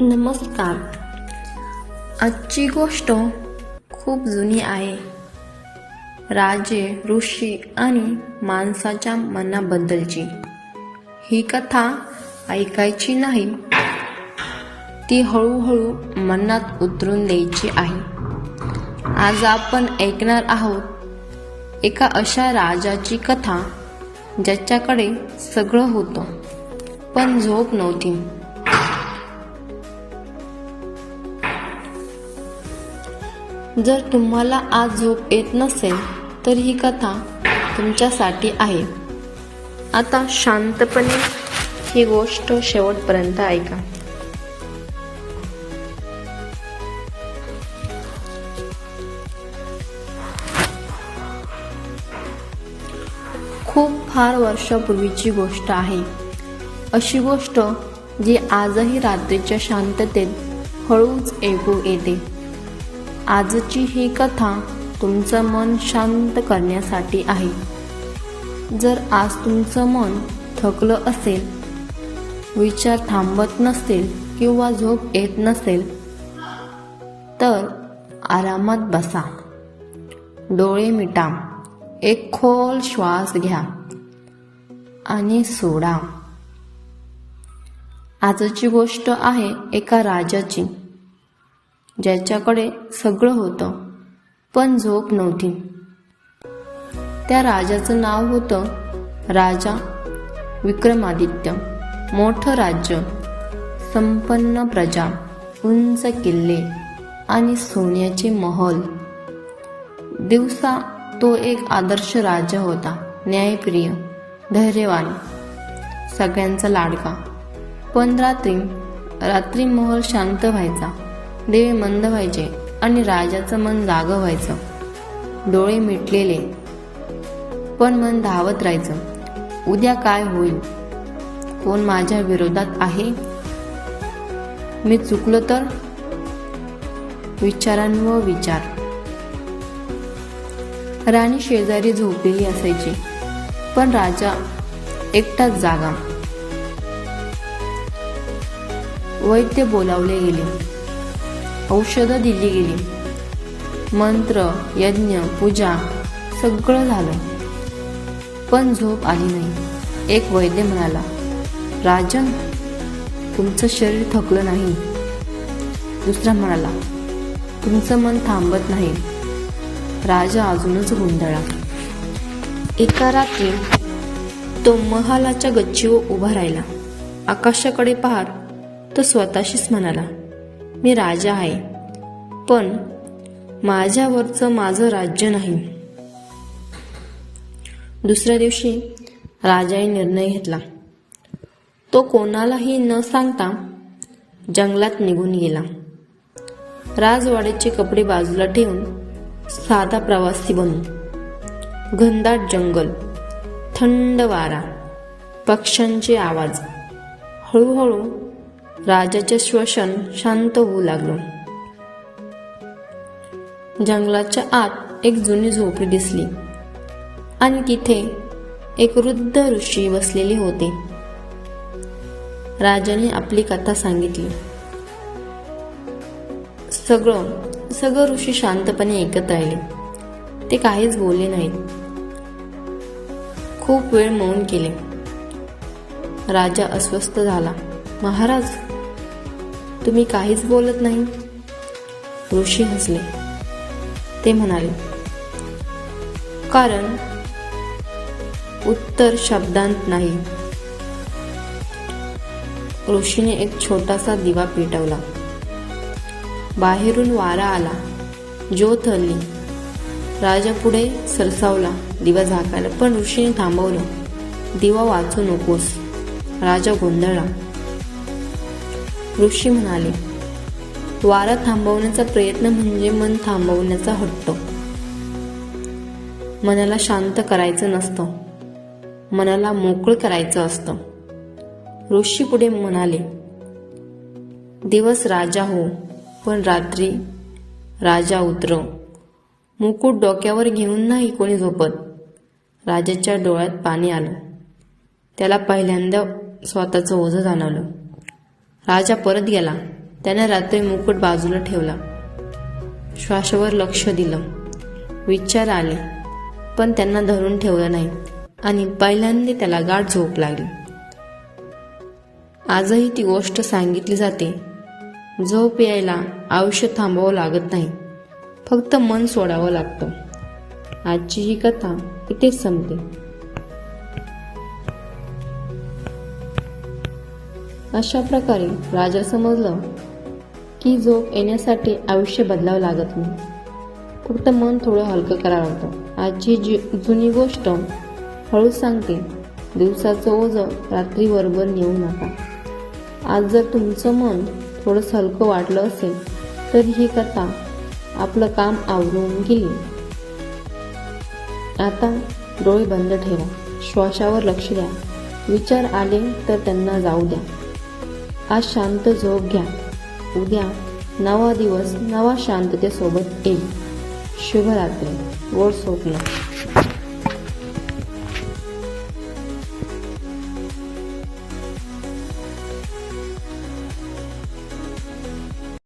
नमस्कार. आजची गोष्ट खूप जुनी आहे. राजे ऋषी आणि माणसाच्या मनाबद्दलची. ही कथा ऐकायची नाही. ती हळूहळू मनात उतरून द्यायची आहे. आज आपण ऐकणार आहोत एका अशा राजाची कथा ज्याच्याकडे सगळं होतं. पण झोप नव्हती. जर तुम्हाला आज झोप येत नसेल तर ही कथा तुमच्यासाठी आहे. आता शांतपणे ही गोष्ट शेवटपर्यंत ऐका. खूप फार वर्षापूर्वीची गोष्ट आहे. अशी गोष्ट जी आजही रात्रीच्या शांततेत हळूच ऐकू येते. आजची ही कथा तुमचं मन शांत करण्यासाठी आहे. जर आज तुमचं मन थकलं असेल विचार थांबत नसेल किंवा झोप येत नसेल तर आरामात बसा. डोळे मिटा. एक खोल श्वास घ्या आणि सोडा. आजची गोष्ट आहे एका राजाची. ज्याच्याकडे सगळं होतं पण झोप नव्हती. त्या राजाचं नाव होतं राजा विक्रमादित्य. मोठं राज्य संपन्न प्रजा उंच किल्ले आणि सोन्याचे महल. दिवसा तो एक आदर्श राजा होता न्यायप्रिय धैर्यवान सगळ्यांचा लाडका. पण रात्री रात्री महल शांत व्हायचा. देवी मंद व्हायचे आणि राजाचं मन जाग व्हायचं. डोळे मिटलेले. पण मन धावत राहायचं. उद्या काय होईल? कोण माझ्या विरोधात आहे? मी चुकलो तर? विचारांवर विचार. राणी शेजारी झोपलेली असायची. पण राजा एकटाच जागा. वैद्य बोलावले गेले. औषधं दिली गेली. मंत्र यज्ञ पूजा सगळं झालं. पण झोप आली नाही. एक वैद्य म्हणाला राजन तुमचं शरीर थकलं नाही. दुसरा म्हणाला तुमचं मन थांबत नाही. राजा अजूनच गोंधळा एका रात्री तो महालाच्या गच्चीवर उभा राहिला. आकाशाकडे पाहत तो स्वतःशीच म्हणाला मी राजा आहे. पण माझ्यावरचं माझं राज्य नाही. दुसऱ्या दिवशी राजाने निर्णय घेतला. तो कोणालाही न सांगता जंगलात निघून गेला. राजवाड्याचे कपडे बाजूला ठेवून साधा प्रवासी बनून. घनदाट जंगल थंड वारा पक्ष्यांचे आवाज हळूहळू राजाचे श्वसन शांत होऊ लागलं. जंगलाच्या आत एक जुनी झोपडी दिसली. आणि तिथे एक वृद्ध ऋषी बसलेले होते. राजाने आपली कथा सांगितली. सगळं सगळं ऋषी शांतपणे ऐकत राहिले. ते काहीच बोलले नाहीत. खूप वेळ मौन केले. राजा अस्वस्थ झाला. महाराज तुम्ही काहीच बोलत नाही. ऋषी हसले. ते म्हणाले कारण उत्तर शब्दांत नाही. ऋषीने एक छोटासा दिवा पेटवला. बाहेरून वारा आला. ज्योत हल्ली. राजा पुढे सरसावला. दिवा झाकायला. पण ऋषीने थांबवलं. दिवा वाचू नकोस. राजा गोंधळला. ऋषी म्हणाले. वारा थांबवण्याचा प्रयत्न म्हणजे मन थांबवण्याचा हट्ट. मनाला शांत करायचं नसतं. मनाला मोकळं करायचं असतं. ऋषी पुढे म्हणाले दिवस राजा हो पण रात्री राजा उतरव. मुकुट डोक्यावर घेऊन नाही कोणी झोपत. राजाच्या डोळ्यात पाणी आलं. त्याला पहिल्यांदा स्वतःचं ओझं जाणवलं. राजा परत गेला. त्याने रात्री मुकुट बाजूला ठेवला. श्वासावर लक्ष दिलं. विचार आले. पण त्यांना धरून ठेवलं नाही. आणि पहिल्यांदा त्याला गाठ झोप लागली. आजही ती गोष्ट सांगितली जाते. झोप यायला आयुष्य थांबावं लागत नाही. फक्त मन सोडावं लागतं. आजची ही कथा इथेच संपते. अशा प्रकारे राजा समजलं की झोप येण्यासाठी आयुष्य बदलावं लागत नाही. फक्त मन थोडं हलकं करावं लागतं. आजची जी जुनी गोष्ट हळूच सांगते दिवसाचं ओझं रात्री बरोबर नेऊ नका. आज जर तुमचं मन थोडंसं हलकं वाटलं असेल तर ही कथा आपलं काम आवरून गेली आता डोळे बंद ठेवा. श्वासावर लक्ष द्या. विचार आले तर त्यांना जाऊ द्या. आज शांत झोप घ्या. उद्या नवा दिवस नवा शांततेसोबत येईल. शुभरात्री. गोड स्वप्न